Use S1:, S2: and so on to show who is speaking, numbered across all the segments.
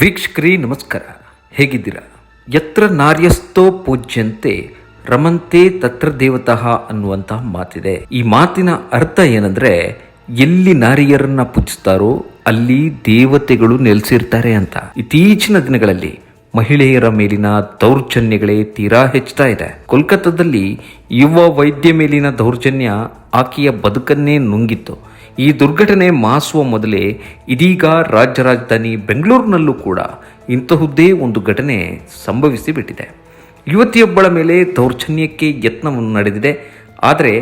S1: ವೀಕ್ಷಕರೇ, ನಮಸ್ಕಾರ. ಹೇಗಿದ್ದೀರಾ? ಯತ್ರ ನಾರ್ಯಸ್ತೋ ಪೂಜ್ಯಂತೆ, ರಮಂತೆ ತತ್ರ ದೇವತಃ ಅನ್ನುವಂತಹ ಮಾತಿದೆ. ಈ ಮಾತಿನ ಅರ್ಥ ಏನಂದ್ರೆ, ಎಲ್ಲಿ ನಾರಿಯರನ್ನ ಪೂಜಿಸ್ತಾರೋ, ಅಲ್ಲಿ ದೇವತೆಗಳು ನೆಲೆಸಿರ್ತಾರೆ ಅಂತ. ಇತ್ತೀಚಿನ ದಿನಗಳಲ್ಲಿ ಮಹಿಳೆಯರ ಮೇಲಿನ ದೌರ್ಜನ್ಯಗಳೇ ತೀರಾ ಹೆಚ್ಚುತ್ತಾ ಇದೆ. ಕೋಲ್ಕತ್ತಾದಲ್ಲಿ ಯುವ ವೈದ್ಯ ಮೇಲಿನ ದೌರ್ಜನ್ಯ ಆಕೆಯ ಬದುಕನ್ನೇ ನುಂಗಿತ್ತು. ಈ ದುರ್ಘಟನೆ ಮಾಸುವ ಮೊದಲೇ ಇದೀಗ ರಾಜ್ಯ ರಾಜಧಾನಿ ಬೆಂಗಳೂರಿನಲ್ಲೂ ಕೂಡ ಇಂತಹುದ್ದೇ ಒಂದು ಘಟನೆ ಸಂಭವಿಸಿ ಬಿಟ್ಟಿದೆ ಯುವತಿಯೊಬ್ಬಳ ಮೇಲೆ ದೌರ್ಜನ್ಯಕ್ಕೆ ಯತ್ನವನ್ನು ನಡೆದಿದೆ. ಆದರೆ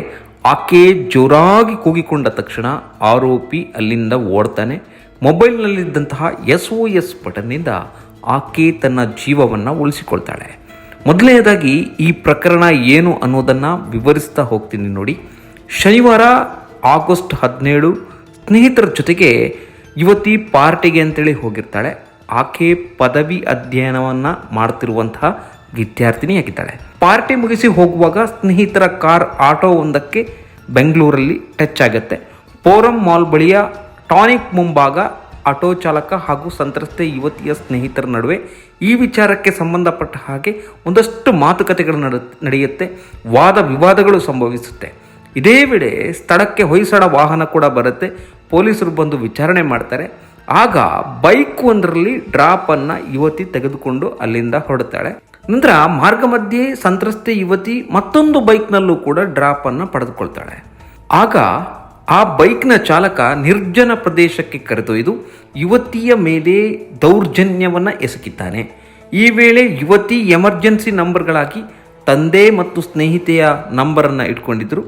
S1: ಆಕೆ ಜೋರಾಗಿ ಕೂಗಿಕೊಂಡ ತಕ್ಷಣ ಆರೋಪಿ ಅಲ್ಲಿಂದ ಓಡ್ತಾನೆ. ಮೊಬೈಲ್ನಲ್ಲಿದ್ದಂತಹ ಎಸ್ ಒ ಎಸ್ ಬಟನ್ನಿಂದ ಆಕೆ ತನ್ನ ಜೀವವನ್ನು ಉಳಿಸಿಕೊಳ್ತಾಳೆ. ಮೊದಲನೆಯದಾಗಿ ಈ ಪ್ರಕರಣ ಏನು ಅನ್ನೋದನ್ನು ವಿವರಿಸ್ತಾ ಹೋಗ್ತೀನಿ ನೋಡಿ. ಶನಿವಾರ ಆಗಸ್ಟ್ ಹದಿನೇಳು ಸ್ನೇಹಿತರ ಜೊತೆಗೆ ಯುವತಿ ಪಾರ್ಟಿಗೆ ಅಂತೇಳಿ ಹೋಗಿರ್ತಾಳೆ. ಆಕೆ ಪದವಿ ಅಧ್ಯಯನವನ್ನು ಮಾಡ್ತಿರುವಂತಹ ವಿದ್ಯಾರ್ಥಿನಿಯಾಗಿದ್ದಾಳೆ. ಪಾರ್ಟಿ ಮುಗಿಸಿ ಹೋಗುವಾಗ ಸ್ನೇಹಿತರ ಕಾರ್ ಆಟೋ ಒಂದಕ್ಕೆ ಬೆಂಗಳೂರಲ್ಲಿ ಟಚ್ ಆಗುತ್ತೆ. ಪೋರಂ ಮಾಲ್ ಬಳಿಯ ಟಾನಿಕ್ ಮುಂಭಾಗ ಆಟೋ ಚಾಲಕ ಹಾಗೂ ಸಂತ್ರಸ್ತೆ ಯುವತಿಯ ಸ್ನೇಹಿತರ ನಡುವೆ ಈ ವಿಚಾರಕ್ಕೆ ಸಂಬಂಧಪಟ್ಟ ಹಾಗೆ ಒಂದಷ್ಟು ಮಾತುಕತೆಗಳು ನಡ, ನಡೆಯುತ್ತೆ. ವಾದ ವಿವಾದಗಳು ಸಂಭವಿಸುತ್ತೆ. ಇದೇ ವೇಳೆ ಸ್ಥಳಕ್ಕೆ ಹೊಯ್ಸಳ ವಾಹನ ಕೂಡ ಬರುತ್ತೆ. ಪೊಲೀಸರು ಬಂದು ವಿಚಾರಣೆ ಮಾಡ್ತಾರೆ. ಆಗ ಬೈಕ್ ಒಂದರಲ್ಲಿ ಡ್ರಾಪನ್ನು ಯುವತಿ ತೆಗೆದುಕೊಂಡು ಅಲ್ಲಿಂದ ಹೊರಡ್ತಾಳೆ. ನಂತರ ಮಾರ್ಗ ಮಧ್ಯೆ ಸಂತ್ರಸ್ತೆ ಯುವತಿ ಮತ್ತೊಂದು ಬೈಕ್ನಲ್ಲೂ ಕೂಡ ಡ್ರಾಪನ್ನು ಪಡೆದುಕೊಳ್ತಾಳೆ. ಆಗ ಆ ಬೈಕ್ನ ಚಾಲಕ ನಿರ್ಜನ ಪ್ರದೇಶಕ್ಕೆ ಕರೆದೊಯ್ದು ಯುವತಿಯ ಮೇಲೆ ದೌರ್ಜನ್ಯವನ್ನು ಎಸಗಿದ್ದಾನೆ. ಈ ವೇಳೆ ಯುವತಿ ಎಮರ್ಜೆನ್ಸಿ ನಂಬರ್ಗಳಾಗಿ ತಂದೆ ಮತ್ತು ಸ್ನೇಹಿತೆಯ ನಂಬರನ್ನು ಇಟ್ಕೊಂಡಿದ್ರು.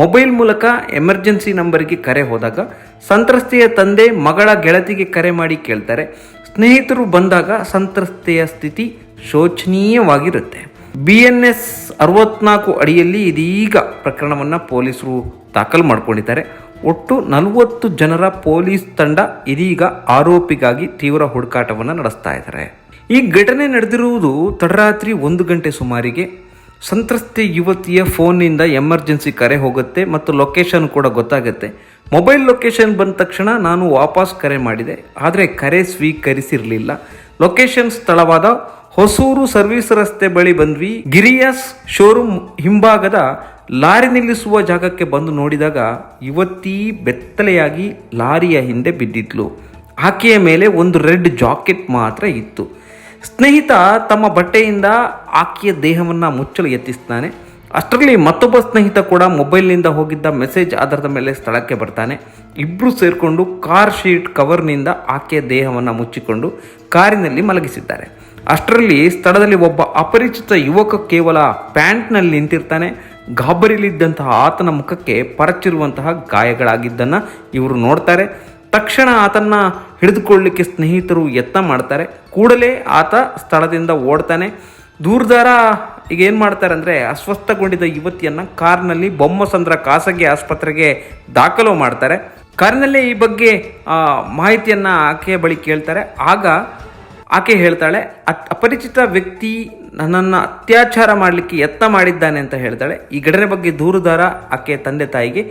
S1: ಮೊಬೈಲ್ ಮೂಲಕ ಎಮರ್ಜೆನ್ಸಿ ನಂಬರಿಗೆ ಕರೆ ಹೋದಾಗ ಸಂತ್ರಸ್ತೆಯ ತಂದೆ ಮಗಳ ಗೆಳತಿಗೆ ಕರೆ ಮಾಡಿ ಕೇಳ್ತಾರೆ. ಸ್ನೇಹಿತರು ಬಂದಾಗ ಸಂತ್ರಸ್ತೆಯ ಸ್ಥಿತಿ ಶೋಚನೀಯವಾಗಿರುತ್ತೆ. ಬಿ ಎನ್ ಎಸ್ ಅರವತ್ನಾಲ್ಕು ಅಡಿಯಲ್ಲಿ ಇದೀಗ ಪ್ರಕರಣವನ್ನು ಪೊಲೀಸರು ದಾಖಲು ಮಾಡಿಕೊಂಡಿದ್ದಾರೆ. ಒಟ್ಟು ನಲವತ್ತು ಜನರ ಪೊಲೀಸ್ ತಂಡ ಇದೀಗ ಆರೋಪಿಗಾಗಿ ತೀವ್ರ ಹುಡುಕಾಟವನ್ನು ನಡೆಸ್ತಾ ಇದ್ದಾರೆ. ಈ ಘಟನೆ ನಡೆದಿರುವುದು ತಡರಾತ್ರಿ ಒಂದು ಗಂಟೆ ಸುಮಾರಿಗೆ ಸಂತ್ರಸ್ತೆ ಯುವತಿಯ ಫೋನಿಂದ ಎಮರ್ಜೆನ್ಸಿ ಕರೆ ಹೋಗುತ್ತೆ ಮತ್ತು ಲೊಕೇಶನ್ ಕೂಡ ಗೊತ್ತಾಗುತ್ತೆ. ಮೊಬೈಲ್ ಲೊಕೇಶನ್ ಬಂದ ತಕ್ಷಣ ನಾನು ವಾಪಸ್ ಕರೆ ಮಾಡಿದೆ. ಆದರೆ ಕರೆ ಸ್ವೀಕರಿಸಿರಲಿಲ್ಲ. ಲೊಕೇಶನ್ ಸ್ಥಳವಾದ ಹೊಸೂರು ಸರ್ವಿಸ್ ರಸ್ತೆ ಬಳಿ ಬಂದ್ವಿ. ಗಿರಿಯಾಸ್ ಶೋರೂಮ್ ಹಿಂಭಾಗದ ಲಾರಿ ನಿಲ್ಲಿಸುವ ಜಾಗಕ್ಕೆ ಬಂದು ನೋಡಿದಾಗ ಯುವತಿ ಬೆತ್ತಲೆಯಾಗಿ ಲಾರಿಯ ಹಿಂದೆ ಬಿದ್ದಿದ್ಲು. ಆಕೆಯ ಮೇಲೆ ಒಂದು ರೆಡ್ ಜಾಕೆಟ್ ಮಾತ್ರ ಇತ್ತು. ಸ್ನೇಹಿತ ತಮ್ಮ ಬಟ್ಟೆಯಿಂದ ಆಕೆಯ ದೇಹವನ್ನು ಮುಚ್ಚಲು ಯತ್ನಿಸ್ತಾನೆ. ಅಷ್ಟರಲ್ಲಿ ಮತ್ತೊಬ್ಬ ಸ್ನೇಹಿತ ಕೂಡ ಮೊಬೈಲ್ನಿಂದ ಹೋಗಿದ್ದ ಮೆಸೇಜ್ ಆಧಾರದ ಮೇಲೆ ಸ್ಥಳಕ್ಕೆ ಬರ್ತಾನೆ. ಇಬ್ಬರು ಸೇರಿಕೊಂಡು ಕಾರ್ ಶೀಟ್ ಕವರ್ನಿಂದ ಆಕೆಯ ದೇಹವನ್ನು ಮುಚ್ಚಿಕೊಂಡು ಕಾರಿನಲ್ಲಿ ಮಲಗಿಸಿದ್ದಾರೆ. ಅಷ್ಟರಲ್ಲಿ ಸ್ಥಳದಲ್ಲಿ ಒಬ್ಬ ಅಪರಿಚಿತ ಯುವಕ ಕೇವಲ ಪ್ಯಾಂಟ್ನಲ್ಲಿ ನಿಂತಿರ್ತಾನೆ. ಗಾಬರಿಲಿದ್ದಂತಹ ಆತನ ಮುಖಕ್ಕೆ ಪರಚಿರುವಂತಹ ಗಾಯಗಳಾಗಿದ್ದನ್ನು ಇವರು ನೋಡ್ತಾರೆ. ತಕ್ಷಣ ಆತನ್ನ ಹಿಡಿದುಕೊಳ್ಳಲಿಕ್ಕೆ ಸ್ನೇಹಿತರು ಯತ್ನ ಮಾಡ್ತಾರೆ. ಕೂಡಲೇ ಆತ ಸ್ಥಳದಿಂದ ಓಡ್ತಾನೆ. ದೂರದಾರ ಈಗ ಏನು ಮಾಡ್ತಾರೆ ಅಂದರೆ ಅಸ್ವಸ್ಥಗೊಂಡಿದ್ದ ಯುವತಿಯನ್ನು ಕಾರ್ನಲ್ಲಿ ಬೊಮ್ಮಸಂದ್ರ ಖಾಸಗಿ ಆಸ್ಪತ್ರೆಗೆ ದಾಖಲು ಮಾಡ್ತಾರೆ. ಕಾರಿನಲ್ಲೇ ಈ ಬಗ್ಗೆ ಮಾಹಿತಿಯನ್ನು ಆಕೆಯ ಬಳಿ ಕೇಳ್ತಾರೆ. ಆಗ ಆಕೆ ಹೇಳ್ತಾಳೆ ಅಪರಿಚಿತ ವ್ಯಕ್ತಿ ನನ್ನನ್ನು ಅತ್ಯಾಚಾರ ಮಾಡಲಿಕ್ಕೆ ಯತ್ನ ಮಾಡಿದ್ದಾನೆ ಅಂತ ಹೇಳ್ತಾಳೆ. ಈ ಘಟನೆ ಬಗ್ಗೆ ದೂರುದಾರ ಆಕೆಯ ತಂದೆ ತಾಯಿಗೆ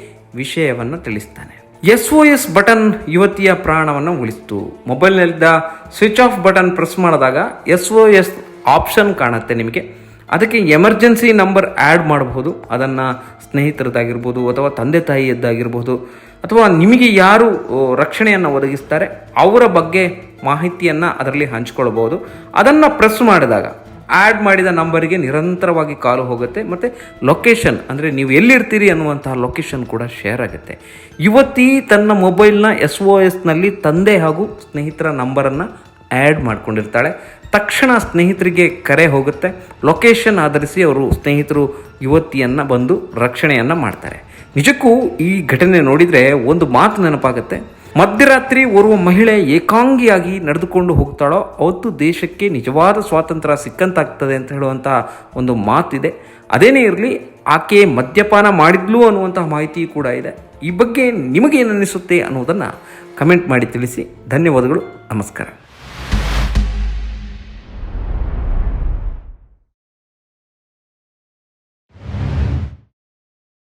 S1: ವಿಷಯವನ್ನು ತಿಳಿಸ್ತಾನೆ. ಎಸ್ ಒ ಎಸ್ ಬಟನ್ ಯುವತಿಯ ಪ್ರಾಣವನ್ನು ಉಳಿಸಿತು. ಮೊಬೈಲ್ನಲ್ಲಿದ್ದ ಸ್ವಿಚ್ ಆಫ್ ಬಟನ್ ಪ್ರೆಸ್ ಮಾಡಿದಾಗ ಎಸ್ ಒ ಎಸ್ ಆಪ್ಷನ್ ಕಾಣುತ್ತೆ ನಿಮಗೆ. ಅದಕ್ಕೆ ಎಮರ್ಜೆನ್ಸಿ ನಂಬರ್ ಆ್ಯಡ್ ಮಾಡಬಹುದು. ಅದನ್ನು ಸ್ನೇಹಿತರದ್ದಾಗಿರ್ಬೋದು ಅಥವಾ ತಂದೆ ತಾಯಿಯದ್ದಾಗಿರ್ಬೋದು ಅಥವಾ ನಿಮಗೆ ಯಾರು ರಕ್ಷಣೆಯನ್ನು ಒದಗಿಸ್ತಾರೆ ಅವರ ಬಗ್ಗೆ ಮಾಹಿತಿಯನ್ನು ಅದರಲ್ಲಿ ಹಂಚ್ಕೊಳ್ಬೋದು ಅದನ್ನು ಪ್ರೆಸ್ ಮಾಡಿದಾಗ ಆ್ಯಡ್ ಮಾಡಿದ ನಂಬರಿಗೆ ನಿರಂತರವಾಗಿ ಕಾಲು ಹೋಗುತ್ತೆ. ಮತ್ತು ಲೊಕೇಶನ್ ಅಂದರೆ ನೀವು ಎಲ್ಲಿರ್ತೀರಿ ಅನ್ನುವಂತಹ ಲೊಕೇಶನ್ ಕೂಡ ಶೇರ್ ಆಗುತ್ತೆ. ಯುವತಿ ತನ್ನ ಮೊಬೈಲ್ನ ಎಸ್ ಒ ಎಸ್ನಲ್ಲಿ ತಂದೆ ಹಾಗೂ ಸ್ನೇಹಿತರ ನಂಬರನ್ನು ಆ್ಯಡ್ ಮಾಡ್ಕೊಂಡಿರ್ತಾಳೆ. ತಕ್ಷಣ ಸ್ನೇಹಿತರಿಗೆ ಕರೆ ಹೋಗುತ್ತೆ. ಲೊಕೇಶನ್ ಆಧರಿಸಿ ಅವರು ಸ್ನೇಹಿತರು, ಯುವತಿಯನ್ನು ಬಂದು ರಕ್ಷಣೆಯನ್ನು ಮಾಡ್ತಾರೆ. ನಿಜಕ್ಕೂ ಈ ಘಟನೆ ನೋಡಿದರೆ ಒಂದು ಮಾತು ನೆನಪಾಗುತ್ತೆ. ಮಧ್ಯರಾತ್ರಿ ಓರ್ವ ಮಹಿಳೆ ಏಕಾಂಗಿಯಾಗಿ ನಡೆದುಕೊಂಡು ಹೋಗ್ತಾಳೋ, ಅವತ್ತು ದೇಶಕ್ಕೆ ನಿಜವಾದ ಸ್ವಾತಂತ್ರ್ಯ ಸಿಕ್ಕಂತಾಗ್ತದೆ ಅಂತ ಹೇಳುವಂತಹ ಒಂದು ಮಾತಿದೆ. ಅದೇನೇ ಇರಲಿ, ಆಕೆ ಮದ್ಯಪಾನ ಮಾಡಿದ್ಲು ಅನ್ನುವಂತಹ ಮಾಹಿತಿ ಕೂಡ ಇದೆ. ಈ ಬಗ್ಗೆ ನಿಮಗೇನು ಅನ್ನಿಸುತ್ತೆ ಅನ್ನೋದನ್ನು ಕಮೆಂಟ್ ಮಾಡಿ ತಿಳಿಸಿ. ಧನ್ಯವಾದಗಳು, ನಮಸ್ಕಾರ.